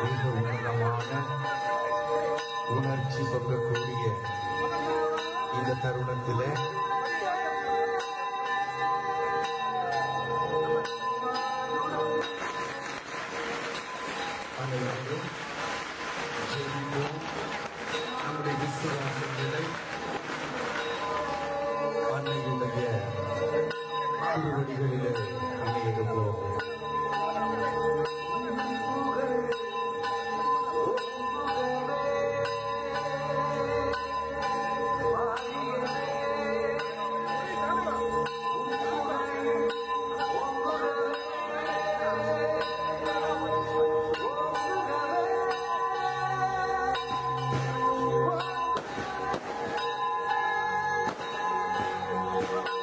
ஆழமான உணர்ச்சி பொங்கக்கூடிய இந்த தருணத்தில் அனைவரும் ஜெபிப்போம் நம்முடைய விசுவாசங்களை அன்னையுடைய திருவடிகளிலே 감사합니다.